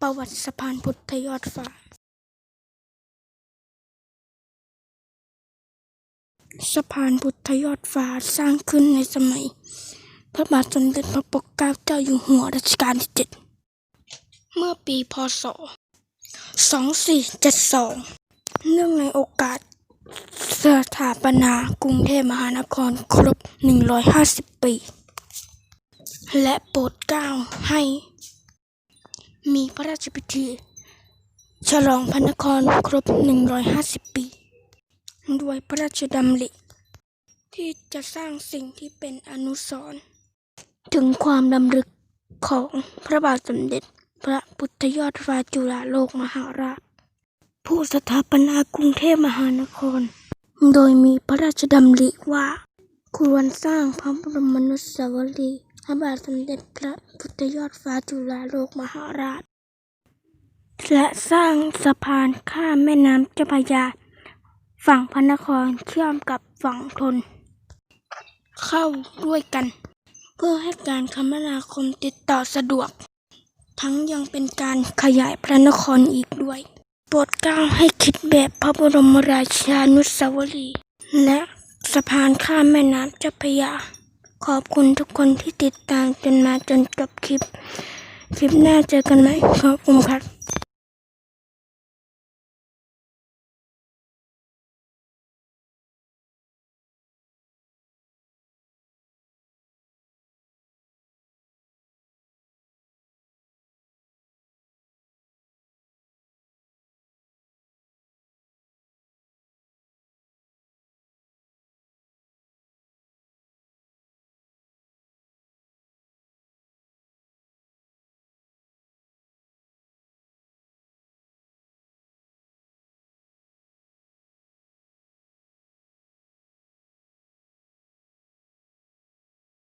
ประวัติสะพานพุทธยอดฟ้า สะพานพุทธยอดฟ้าสร้างขึ้นในสมัย พระบาทสมเด็จพระปกเกล้าเจ้าอยู่หัวรัชกาลที่เจ็ดเมื่อปีพศ 2472 เนื่องในโอกาสสถาปนากรุงเทพมหานครครบ 150 ปี และโปรดเกล้าให้ มีพระราชพิธี ฉลองพระนครครบ 150 ปี ด้วยพระราชดำริที่จะสร้างสิ่งที่เป็นอนุสรณ์ถึงความดำรึกของพระบาทสมเด็จ พระพุทธยอดฟ้าจุฬาโลกมหาราช ผู้สถาปนากรุงเทพมหานคร โดยมีพระราชดำริว่า ควรสร้างพระบรมนุสาวรีย์ ระบาทสมเด็จพระพุทธยอดฟ้าจุฬาโลกมหาราช และสร้างสะพานข้ามแม่น้ำเจ้าพระยา ฝั่งพระนครเชื่อมกับฝั่งทน เข้าด้วยกัน เพื่อให้การคมนาคมติดต่อสะดวก ทั้งยังเป็นการขยายพระนครอีกด้วย โปรดเกล้าให้คิดแบบพระบรมราชานุสาวรีย์และสะพานข้ามแม่น้ำเจ้าพระยา ขอบคุณทุกคนที่ติดตามจนมาจนจบคลิป คลิปหน้าเจอกันไหมขอบคุณครับ